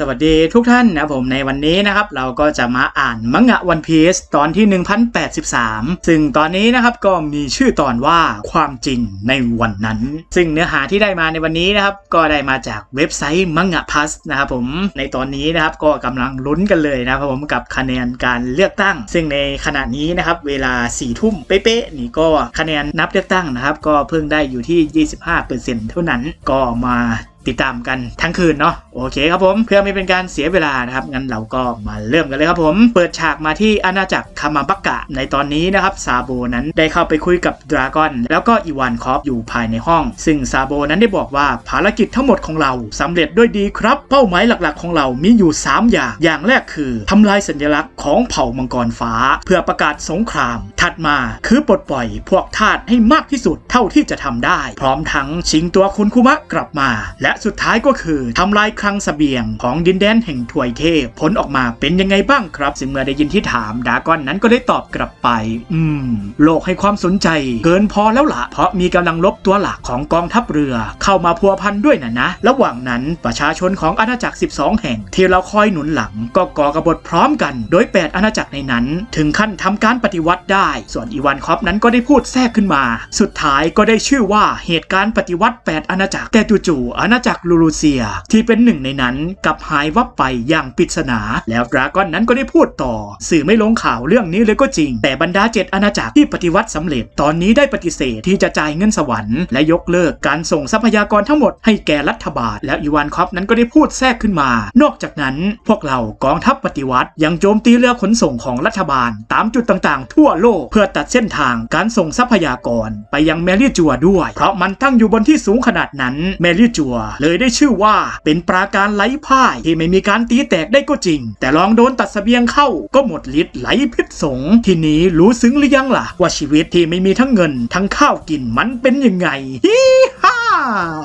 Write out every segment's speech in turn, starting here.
สวัสดีทุกท่านนะผมในวันนี้นะครับเราก็จะมาอ่านมังงะวันพีซตอนที่ 1083 ซึ่งตอนนี้นะครับก็มีชื่อตอนว่าความจริงในวันนั้น ซึ่งเนื้อหาที่ได้มาในวันนี้นะครับก็ได้มาจากเว็บไซต์มังงะพัสนะครับผมในตอนนี้นะครับก็กำลังลุ้นกันเลยนะครับผมกับคะแนนการเลือกตั้ง ซึ่งในขณะนี้นะครับเวลา4ี่ทุ่มเป๊ะๆนี่ก็คะแนนนับเลือกตั้งนะครับก็เพิ่งได้อยู่ที่ 25%เท่านั้นก็มาติดตามกันทั้งคืนเนาะโอเคครับผมเพื่อไม่เป็นการเสียเวลานะครับงั้นเราก็มาเริ่มกันเลยครับผม เปิดฉากมาที่อาณาจักรคามาบักกะ ในตอนนี้นะครับซาโบนั้นได้เข้าไปคุยกับดราก้อนแล้วก็อีวานคอฟอยู่ภายในห้อง ซึ่งซาโบนั้นได้บอกว่าภารกิจทั้งหมดของเราสำเร็จด้วยดีครับ เป้าหมายหลักๆของเรามีอยู่ 3 อย่าง อย่างแรกคือทำลายสัญลักษณ์ของเผ่ามังกรฟ้า เพื่อประกาศสงคราม ถัดมาคือปลดปล่อยพวกทาสให้มากที่สุดเท่าที่จะทำได้ พร้อมทั้งชิงตัวคุณคุมะกลับมา และสุดท้ายก็คือทำลายคลังเสบียงของดินแดนแห่งถวยเทพผลออกมาเป็นยังไงบ้างครับ ซึ่งเมื่อได้ยินที่ถามดากอนนั้นก็ได้ตอบกลับไป อืม โลกให้ความสนใจ เกินพอแล้วละ่ะ เพราะมีกำลังลบตัวหลักของกองทัพเรือ เข้ามาพัวพันด้วยนะนะ ระหว่างนั้นประชาชนของอาณาจักร 12 แห่ง ที่เราคอยหนุนหลัง ก็ก่อกบฏพร้อมกัน โดย 8 อาณาจักรในนั้น ถึงขั้นทำการปฏิวัติได้ ส่วนอีวานคอปนั้นก็ได้พูดแทรกขึ้นมา สุดท้ายก็ได้ชื่อว่าเหตุการณ์ปฏิวัติ 8 อาณาจักรแต่จู่ๆอาณาจักรลูรูเซีย ที่เป็นหนึ่ง่งในนั้นกับหายวับไปอย่างปริศนา แล้วดราก้อนนั้นก็ได้พูดต่อ สื่อไม่ลงข่าวเรื่องนี้เลยก็จริง แต่บรรดาเจ็ดอาณาจักรที่ปฏิวัติสำเร็จตอนนี้ได้ปฏิเสธที่จะจ่ายเงินสวรรค์และยกเลิกการส่งทรัพยากรทั้งหมดให้แก่รัฐบาล แล้วอีวานคอปนั้นก็ได้พูดแทรกขึ้นมา นอกจากนั้นพวกเรากองทัพปฏิวัติยังโจมตีเรือขนส่งของรัฐบาล ตามจุดต่างๆ ทั่วโลกเพื่อตัดเส้นทางการส่งทรัพยากร ไปยังแมรี่จัวด้วย เพราะมันตั้งอยู่บนที่สูงขนาดนั้นแมรี่จัวเลยได้ชื่อว่าเป็นปราการไหลพ่ายที่ไม่มีการตีแตกได้ก็จริง แต่ลองโดนตัดเสบียงเข้าก็หมดฤทธิ์ไหลพิษสงทีนี้รู้ซึ้งหรือยังล่ะว่าชีวิตที่ไม่มีทั้งเงิน ทั้งข้าวกินมันเป็นยังไงฮิฮ่า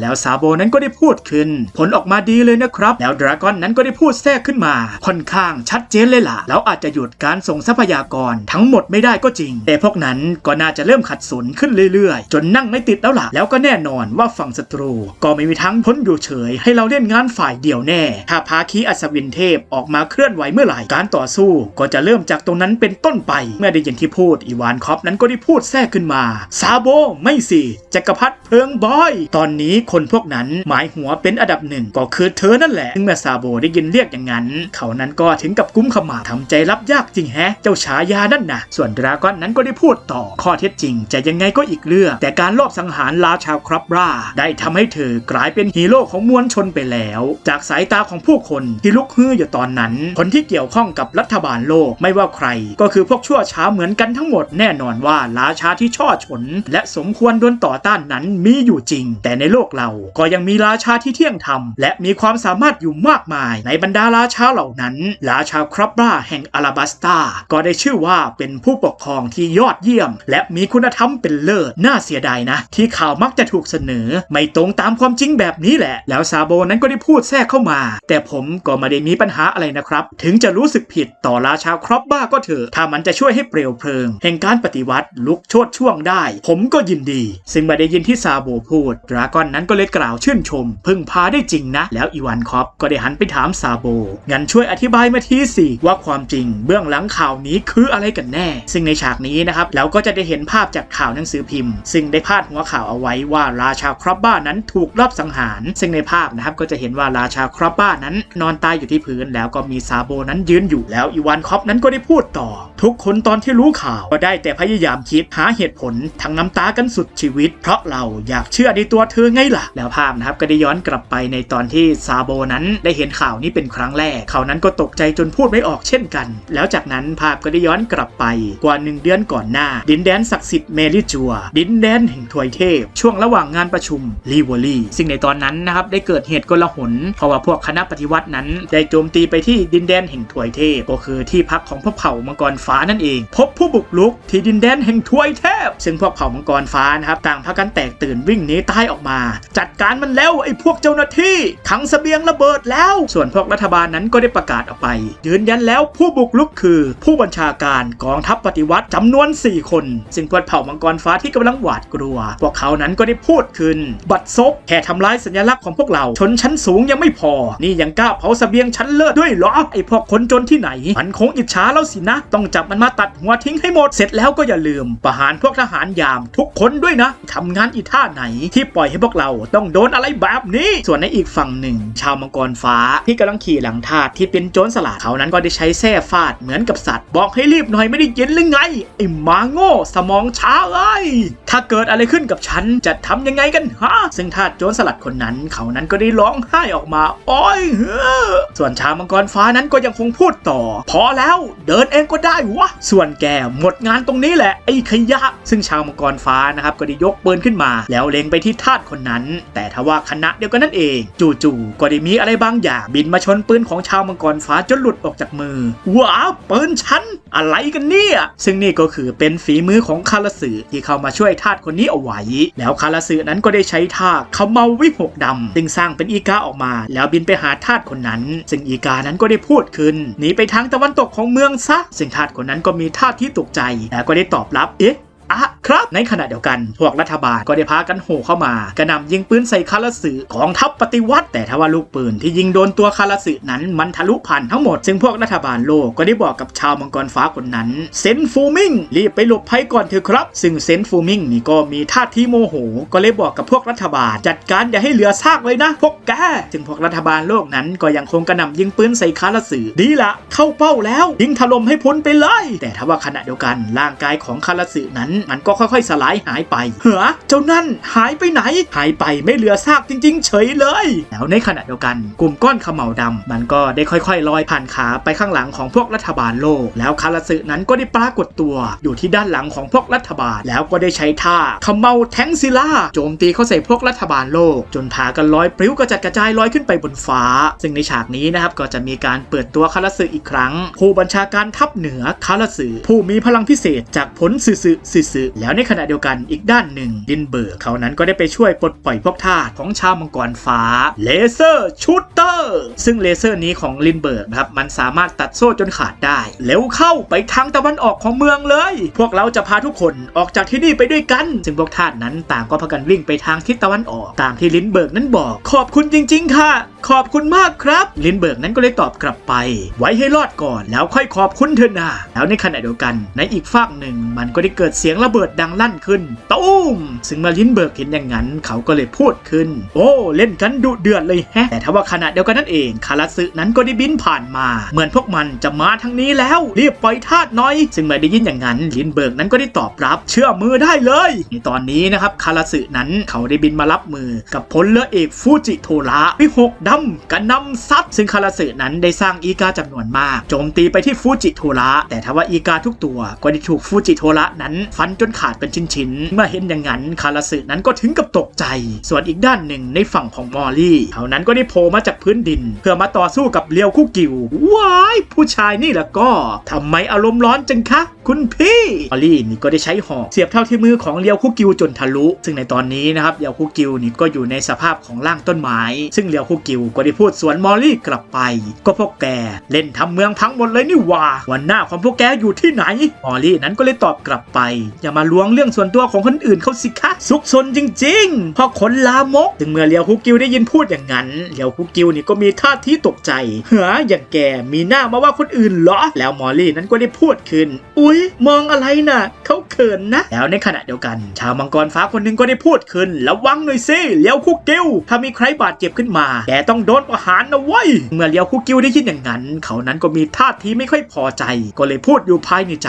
แล้วซาโบนั้นก็ได้พูดขึ้น ผลออกมาดีเลยนะครับ แล้วดราก้อนนั้นก็ได้พูดแทรกขึ้นมา ค่อนข้างชัดเจนเลยล่ะ แล้วอาจจะหยุดการส่งทรัพยากรทั้งหมดไม่ได้ก็จริง แต่พวกนั้นก็น่าจะเริ่มขัดสนขึ้นเรื่อยๆ จนนั่งไม่ติดแล้วล่ะ แล้วก็แน่นอนว่าฝั่งศัตรู ก็ไม่มีทั้งพ้นอยู่เฉย ให้เราเล่นงานฝ่ายเดียวแน่ ถ้าพาคีอัศวินเทพออกมาเคลื่อนไหวเมื่อไหร่ การต่อสู้ก็จะเริ่มจากตรงนั้นเป็นต้นไป เมื่อได้ยินที่พูดอีวานคอปนั้นก็ได้พูดแทรกขึ้นมา ซาโบไม่สิจักรพรรดิเพลิงบอยตอนนี้คนพวกนั้นหมายหัวเป็นอันดับหนึ่งก็คือเธอนั่นแหละซึ่งเมื่อซาโบได้ยินเรียกอย่างนั้น เขานั้นก็ถึงกับกุ้มขมับทำใจรับยากจริงแฮะ เจ้าฉายานั่นนะส่วนดราก้อนนั้นก็ได้พูดต่อข้อเท็จจริง จะยังไงก็อีกเรื่อง แต่การลอบสังหารราชาวครับราได้ทำให้เธอกลายเป็นฮีโร่ของมวลชนไปแล้ว จากสายตาของผู้คนที่ลุกฮืออยู่ตอนนั้น คนที่เกี่ยวข้องกับรัฐบาลโลกไม่ว่าใคร ก็คือพวกชั่วช้าเหมือนกันทั้งหมดแน่นอนว่าราชาที่ช่อฉน และสมควรโดนต่อต้านนั้นมีอยู่จริงแต่ในโลกเราก็ยังมีราชาที่เที่ยงธรรม และมีความสามารถอยู่มากมาย ในบรรดาราชาเหล่านั้น ราชาครอบราแห่งอาราบัสตาก็ได้ชื่อว่าเป็นผู้ปกครองที่ยอดเยี่ยม และมีคุณธรรมเป็นเลิศน่าเสียดายนะ ที่ข่าวมักจะถูกเสนอ ไม่ตรงตามความจริงแบบนี้แหละ แล้วซาโบนั้นก็ได้พูดแทรกเข้ามา แต่ผมก็ไม่ได้มีปัญหาอะไรนะครับ ถึงจะรู้สึกผิดต่อราชาครอบบ้าก็เถอะถ้ามันจะช่วยให้เปลวเพลิง แห่งการปฏิวัติลุกโชดช่วงได้ ผมก็ยินดี ซึ่งไม่ได้ยินที่ซาโบพูดดราก้อนนั้นก็เลยกล่าวชื่นชม พึ่งพาได้จริงนะ แล้วอีวานคอปก็ได้หันไปถามซาโบ งั้นช่วยอธิบายมาทีสิว่าความจริงเบื้องหลังข่าวนี้คืออะไรกันแน่ ซึ่งในฉากนี้นะครับเราก็จะได้เห็นภาพจากข่าวหนังสือพิมพ์ ซึ่งได้พาดหัวข่าวเอาไว้ว่าราชาครอบบ้านั้นถูกลอบสังหาร ซึ่งในภาพนะครับก็จะเห็นว่าราชาครอบบ้านั้น นอนตายอยู่ที่พื้น แล้วก็มีซาโบนั้นยืนอยู่แล้วอีวานคอปนั้นก็ได้พูดต่อ ทุกคนตอนที่รู้ข่าวก็ได้แต่พยายามคิดหาเหตุผลทั้งน้ำตากันสุดชีวิต เพราะเราอยากเชื่อในตัวเธอไงล่ะ แล้วภาพนะครับก็ได้ย้อนกลับไปในตอนที่ซาโบนั้นได้เห็นข่าวนี้เป็นครั้งแรก เขานั้นก็ตกใจจนพูดไม่ออกเช่นกัน แล้วจากนั้นภาพก็ได้ย้อนกลับไปกว่าหนึ่งเดือนก่อนหน้า ดินแดนศักดิ์สิทธิ์เมริจัว ดินแดนแห่งถวยเทพ ช่วงระหว่างงานประชุมลีวอลี่ซึ่งในตอนนั้นนะครับได้เกิดเหตุกลาหนเพราะว่าพวกคณะปฏิวัตินั้น ได้โจมตีไปที่ดินแดนแห่งถวยเทพ ก็คือที่พักของพวกเผ่ามังกรฟ้านั่นเอง พบผู้บุกรุกที่ดินแดนแห่งถวยเทพ ซึ่งพวกเผ่ามังกรฟ้านะครับต่างพากันแตกตื่นวิ่งหนีตายายออกมา จัดการมันแล้วไอ้พวกเจ้าหน้าที่ถังเสบียงระเบิดแล้ว ส่วนพวกรัฐบาลนั้นก็ได้ประกาศออกไป ยืนยันแล้วผู้บุกรุกคือ ผู้บัญชาการกองทัพปฏิวัติจำนวน 4 คน ซึ่งพวกเผ่ามังกรฟ้าที่กำลังหวาดกลัว พวกเขานั้นก็ได้พูดขึ้น บัดซบแค่ทำลายสัญลักษณ์ของพวกเราชนชั้นสูงยังไม่พอ นี่ยังกล้าเผาเสบียงชั้นเลิศด้วยเหรอไอ้พวกคนจนที่ไหน มันคงอิจฉาเราสินะ ต้องจับมันมาตัดหัวทิ้งให้หมดเสร็จแล้วก็อย่าลืม ประหารพวกทหารยามทุกคนด้วยนะทำงานอีท่าไหนที่ปล่อยให้พวกเราต้องโดนอะไรแบบนี้ ส่วนในอีกฝั่งหนึ่ง ชาวมังกรฟ้าที่กำลังขี่หลังทาสที่เป็นโจรสลัดเขานั้นก็ได้ใช้แส้ฟาดเหมือนกับสัตว์ บอกให้รีบหน่อยไม่ได้ยินหรือไงไอ้หมาโง่สมองช้าเอ้ยถ้าเกิดอะไรขึ้นกับฉันจะทำยังไงกันฮะซึ่งทาสโจรสลัดคนนั้น เขานั้นก็ได้ร้องไห้ออกมาโอ้ยเฮ้อส่วนชาวมังกรฟ้านั้นก็ยังคงพูดต่อ พอแล้วเดินเองก็ได้วะส่วนแกหมดงานตรงนี้แหละไอ้ขยะ ซึ่งชาวมังกรฟ้านะครับก็ได้ยกปืนขึ้นมา แล้วเล็งไปที่ทาสคนนั้น แต่ทว่าคณะเดียวกันนั่นเอง จู่ๆก็ได้มีอะไรบางอย่างบินมาชนปืนของชาวมังกรฟ้าจนหลุดออกจากมือ ว้าวปืนฉันอะไรกันเนี่ย ซึ่งนี่ก็คือเป็นฝีมือของคาราสึที่เข้ามาช่วยทาสคนนี้เอาไว้ แล้วคาราสึนั้นก็ได้ใช้ท่าเขาเมาวิหกดำซึ่งสร้างเป็นอีกาออกมา แล้วบินไปหาทาสคนนั้น ซึ่งอีกานั้นก็ได้พูดขึ้นหนีไปทางตะวันตกของเมืองซะ ซึ่งทาสคนนั้นก็มีท่าที่ตกใจ แล้วก็ได้ตอบรับเอ๊ะ อะครับ ในขณะเดียวกัน พวกรัฐบาลก็ได้พากันโห่เข้ามากระนำยิงปืนใส่คาราสึของทัพปฏิวัติ แต่ทว่าลูกปืนที่ยิงโดนตัวคาราสึนั้นมันทะลุผ่านทั้งหมด ซึ่งพวกรัฐบาลโลกก็ได้บอกกับชาวมังกรฟ้าคนนั้นเซนฟูมิงรีบไปหลบภัยก่อนเถอะครับ ซึ่งเซนฟูมิงนี่ก็มีท่าทีโมโห ก็เลยบอกกับพวกรัฐบาล จัดการอย่าให้เหลือซากเลยนะ พวกแกซึ่งพวกรัฐบาลโลกนั้นก็ยังคงกระนำยิงปืนใส่คาราสึดีละเข้าเป้าแล้วยิงถล่มให้พ้นไปเลย แต่ทว่าขณะเดียวกันร่างกายของคาราสึนั้นมันก็ค่อยๆ สลายหายไปเฮ้อเจ้านั่นหายไปไหน หายไปไม่เหลือซากจริง ๆ เฉยเลย แล้วในขณะเดียวกัน กลุ่มก้อนขมเหลาดำมันก็ได้ค่อยๆลอยผ่านขาไปข้างหลังของพวกรัฐบาลโลก แล้วคาราสึนั้นก็ได้ปรากฏตัว อยู่ที่ด้านหลังของพวกรัฐบาล แล้วก็ได้ใช้ท่าขมเหลาแทงซิล่าโจมตีเข้าใส่พวกรัฐบาลโลก จนพากันลอยปลิวกระจัดกระจายลอยขึ้นไปบนฟ้า ซึ่งในฉากนี้นะครับก็จะมีการเปิดตัวคาราสึอีกครั้ง ผู้บัญชาการทัพเหนือคาราสึผู้มีพลังพิเศษจากผลสื่อสื่อสื่อแล้วในขณะเดียวกันอีกด้านหนึ่งดินเบิร์กเขานั้นก็ได้ไปช่วยปลดปล่อยพวกทาสของชาวมังกรฟ้าเลเซอร์ชูตเตอร์ซึ่งเลเซอร์นี้ของลินเบิร์กนะครับมันสามารถตัดโซ่จนขาดได้เร็วเข้าไปทางตะวันออกของเมืองเลย พวกเราจะพาทุกคนออกจากที่นี่ไปด้วยกัน ซึ่งพวกทาสนั้นต่างก็พากันวิ่งไปทางทิศตะวันออก ตามที่ลินเบิร์กนั้นบอก ขอบคุณจริง ๆ ค่ะ ขอบคุณมากครับ ลินเบิร์กนั้นก็เลยตอบกลับไป ไว้ให้รอดก่อนแล้วค่อยขอบคุณเธอนาแล้วในขณะเดียวกัน ในอีกฝากหนึ่งมันก็ได้เกิดเสียงียงระเบิดดังลั่นขึ้นตุ้มซึ่งมาลินเบิร์กเห็นอย่างนั้น เขาก็เลยพูดขึ้น โอ้ เล่นกันดุเดือดเลยแฮะ แต่ถ้าว่าขณะเดียวกันนั่นเองคาราสึนั้นก็ได้บินผ่านมา เหมือนพวกมันจะมาทางนี้แล้ว รีบปล่อยทาสหน่อย ซึ่งเมื่อได้ยินอย่างนั้นลินเบิร์กนั้นก็ได้ตอบรับ เชื่อมือได้เลย ในตอนนี้นะครับคาราสึนั้นเขาได้บินมารับมือ กับพลเรือเอกฟูจิโทระวิหกดำกระหนำซัดซึ่งคาราสึนั้นได้สร้างอีกาจำนวนมาก โจมตีไปที่ฟูจิโทระแต่ทว่าอีกาทุกตัวก็ได้ถูกฟูจิโทระนั้นฟันจนขาดเป็นชิ้นๆเมื่อเห็นอย่างนั้นคาราสึนั้นก็ถึงกับตกใจ ส่วนอีกด้านหนึ่งในฝั่งของมอลลี่เขานั้นก็ได้โผล่มาจากพื้นดิน เพื่อมาต่อสู้กับเลียวคู่กิวว้ายผู้ชายนี่แหละก็ทำไมอารมณ์ร้อนจังคะ คุณพี่มอลลี่นี่ก็ได้ใช้หอกเสียบเท่าที่มือของเลียวคู่กิวจนทะลุ ซึ่งในตอนนี้นะครับเลียวคู่กิวนี่ก็อยู่ในสภาพของร่างต้นไม้ ซึ่งเลียวคู่กิวก็ได้พูดสวนมอลลี่กลับไป ก็พวกแกเล่นทำเมืองพังหมดเลยนี่ว่าวันหน้าของพวกแกอยู่ที่ไหนมอลลี่นั้นก็เลยตอบกลับไปอย่ามาล้วงเรื่องส่วนตัวของคนอื่นเขาสิคะซุกซนจริงๆพราะคนลามกถึงเมื่อเลียวคุกิวได้ยินพูดอย่างนั้นเลียวคุกิวนี่ก็มีท่าที่ตกใจเฮ้ออย่างแกมีหน้ามาว่าคนอื่นเหรอ แล้วมอลลี่นั้นก็ได้พูดขึ้น อุ๊ย มองอะไรน่ะเขาเขินนะ แล้วในขณะเดียวกัน ชาวมังกรฟ้าคนหนึงก็ได้พูดขึ้นระวังหน่อยสิเลียวคุกิวถ้ามีใครบาดเจ็บขึ้นมาแกต้องโดนประหารนะเว้ยเมื่อเลียวคุกิวได้ยินอย่างนั้น เขานั้นก็มีท่าทีไม่ค่อยพอใจ ก็เลยพูดอยู่ภายในใจ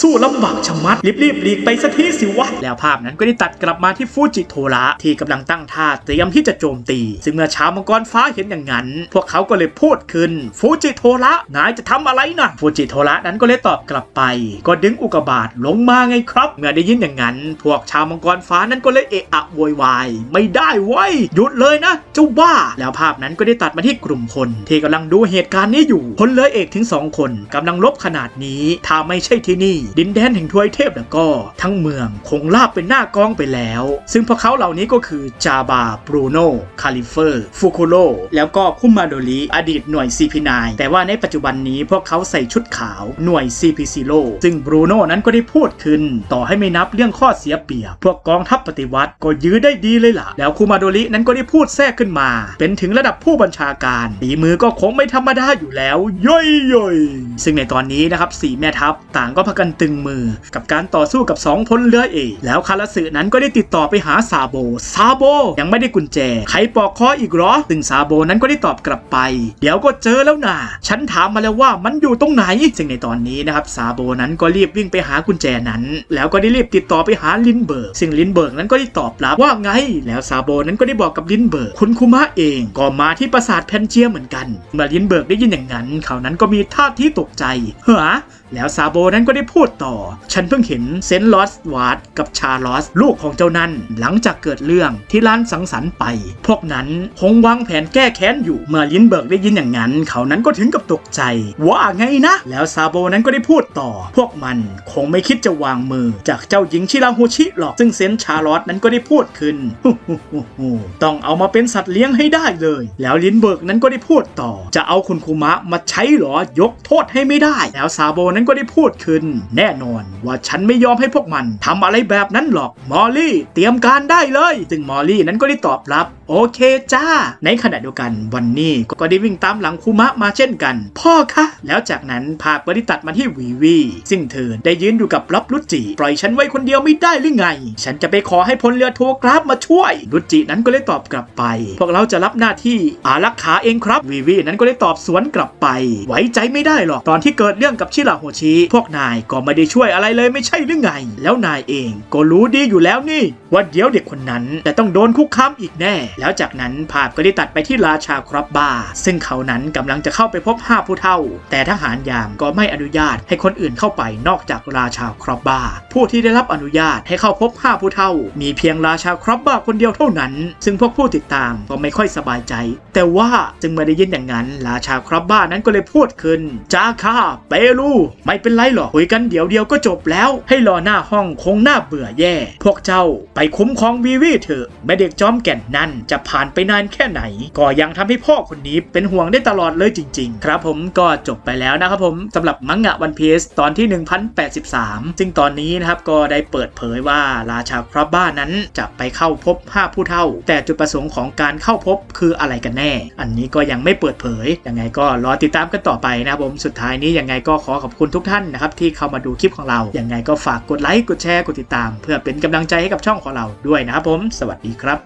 สู้ลำบากชะมัดรีบหลีกไปสักทีสิวะ แล้วภาพนั้นก็ได้ตัดกลับมาที่ฟูจิโทระที่กำลังตั้งท่าเตรียมที่จะโจมตี ซึ่งเมื่อชาวมังกรฟ้าเห็นอย่างนั้น พวกเขาก็เลยพูดขึ้น ฟูจิโทระนายจะทำอะไรนะฟูจิโทระนั้นก็เลยตอบกลับไป ก็ดึงอุกบาตลงมาไงครับ เมื่อได้ยินอย่างนั้น พวกชาวมังกรฟ้านั้นก็เลยเอะอะโวยวายไม่ได้เว้หยุดเลยนะ เจ้าบ้า แล้วภาพนั้นก็ได้ตัดมาที่กลุ่มคน ที่กำลังดูเหตุการณ์นี้อยู่พลเรือเอกถึงสองคนกำลังลบขนาดนี้ถ้าไม่ใช่ที่นี่ ดินแดนแห่งทวยเทพแล้วก็ทั้งทั้งเมืองคงลาบเป็นหน้ากองไปแล้ว ซึ่งพวกเขาเหล่านี้ก็คือจาบาบรูโนคาลิเฟอร์ฟูคุโรแล้วก็คุมาโดริอดีตหน่วย CP9 แต่ว่าในปัจจุบันนี้พวกเขาใส่ชุดขาวหน่วย CP0 ซึ่งบรูโนนั้นก็ได้พูดขึ้น ต่อให้ไม่นับเรื่องข้อเสียเปรียบ พวกกองทัพปฏิวัติก็ยื้อได้ดีเลยล่ะ แล้วคุมาโดรินั้นก็ได้พูดแทรกขึ้นมา เป็นถึงระดับผู้บัญชาการฝีมือก็คงไม่ธรรมดาอยู่แล้วย่อยย่อยๆซึ่งในตอนนี้นะครับสี่แม่ทัพต่างก็พากันตึงมือกับการต่อสู้กับสองพลเรือเอกแล้วคาราสึนั้นก็ได้ติดต่อไปหาซาโบ ซาโบยังไม่ได้กุญแจ ใครปอกคออีกหรอซึ่งซาโบนั้นก็ได้ตอบกลับไป เดี๋ยวก็เจอแล้วนะฉันถามมาแล้วว่ามันอยู่ตรงไหน ซึ่งในตอนนี้นะครับซาโบนั้นก็รีบวิ่งไปหากุญแจนั้น แล้วก็ได้รีบติดต่อไปหาลินเบิร์กซึ่งลินเบิร์กนั้นก็ได้ตอบรับว่าไง แล้วซาโบนั้นก็ได้บอกกับลินเบิร์กคุณคุมะเองก็มาที่ปราสาทแพนเจียเหมือนกันเมื่อลินเบิร์กได้ยินอย่างนั้นเขานั้นก็มีท่าทีตกใจเฮ้อ แล้วซาโบนั้นก็ได้พูดต่อ ฉันเพิ่งเห็นเซนต์ลอสวาร์ดกับชาลอสลูกของเจ้านั้นหลังจากเกิดเรื่องที่ร้านสังสรรค์ไป พวกนั้นคงวางแผนแก้แค้นอยู่ เมื่อลินเบิร์กได้ยินอย่างนั้น เขานั้นก็ถึงกับตกใจ ว่าไงนะ แล้วซาโบนั้นก็ได้พูดต่อ พวกมันคงไม่คิดจะวางมือ จากเจ้าหญิงชิราโฮชิหรอก ซึ่งเซนต์ชาลอสนั้นก็ได้พูดขึ้น ต้องเอามาเป็นสัตว์เลี้ยงให้ได้เลย แล้วลินเบิร์กนั้นก็ได้พูดต่อ จะเอาคุณคุมะมาใช้หรอยกโทษให้ไม่ได้ แล้วซาโบนั้นก็ได้พูดขึ้น แน่นอนว่าฉันไม่ยอมให้พวกมันทำอะไรแบบนั้นหรอกมอลลี่ เตรียมการได้เลย ซึ่งมอลลี่นั้นก็ได้ตอบรับ โอเคจ้า ในขณะเดียวกันวันนี้ก็ได้วิ่งตามหลังคุมะมาเช่นกัน พ่อคะ แล้วจากนั้นภาบริตัดมาที่วีวีซึ่งเธอได้ยืนอยู่กับรับลุจิปล่อยฉันไว้คนเดียวไม่ได้หรือไง ฉันจะไปขอให้พลเรือโทกราฟมาช่วยลุจินั้นก็เลยตอบกลับไป พวกเราจะรับหน้าที่อารักขาเองครับวีวีนั้นก็เลยตอบสวนกลับไป ไว้ใจไม่ได้หรอกตอนที่เกิดเรื่องกับชิราโฮชิ พวกนายก็ไม่ได้ช่วยอะไรเลยไม่ใช่หรือไง แล้วนายเองก็รู้ดีอยู่แล้วนี่ว่าเดี๋ยวเด็กคนนั้นจะต้องโดนคุกคามอีกแน่แล้วจากนั้นภาพก็ได้ตัดไปที่ราชาครับบาซึ่งเขานั้นกำลังจะเข้าไปพบห้าผู้เฒ่า แต่ทหารยามก็ไม่อนุญาตให้คนอื่นเข้าไปนอกจากราชาครับบาผู้ที่ได้รับอนุญาตให้เข้าพบห้าผู้เฒ่า มีเพียงราชาครับบาคนเดียวเท่านั้น ซึ่งพวกผู้ติดตามก็ไม่ค่อยสบายใจ แต่ว่าจึงไม่ได้ยินอย่างนั้น ราชาครับบ้านั้นก็เลยพูดขึ้นจาค่าเปรูไม่เป็นไรหรอกคุยกันเดี๋ยวเดียวก็จบแล้ว ให้รอหน้าห้องคงน่าเบื่อแย่ พวกเจ้าไปคุ้มครองวีวีเถอะแม่เด็กจอมแก่นนั่นจะผ่านไปนานแค่ไหน ก็ยังทำให้พ่อคนนี้เป็นห่วงได้ตลอดเลยจริง ๆ ครับผมก็จบไปแล้วนะครับผมสำหรับมังงะวันพีซตอนที่ 1083 ซึ่งตอนนี้นะครับก็ได้เปิดเผยว่าราชาครับบ้านั้นจะไปเข้าพบห้าผู้เฒ่า แต่จุดประสงค์ของการเข้าพบคืออะไรกันแน่ อันนี้ก็ยังไม่เปิดเผยยังไงก็รอติดตามกันต่อไปนะครับผมสุดท้ายนี้ยังไงก็ขอขอบคุณทุกท่านนะครับที่เข้ามาดูคลิปของเรายังไงก็ฝากกดไลค์กดแชร์กดติดตาม เพื่อเป็นกำลังใจให้กับช่องของเราด้วยนะครับผม สวัสดีครับ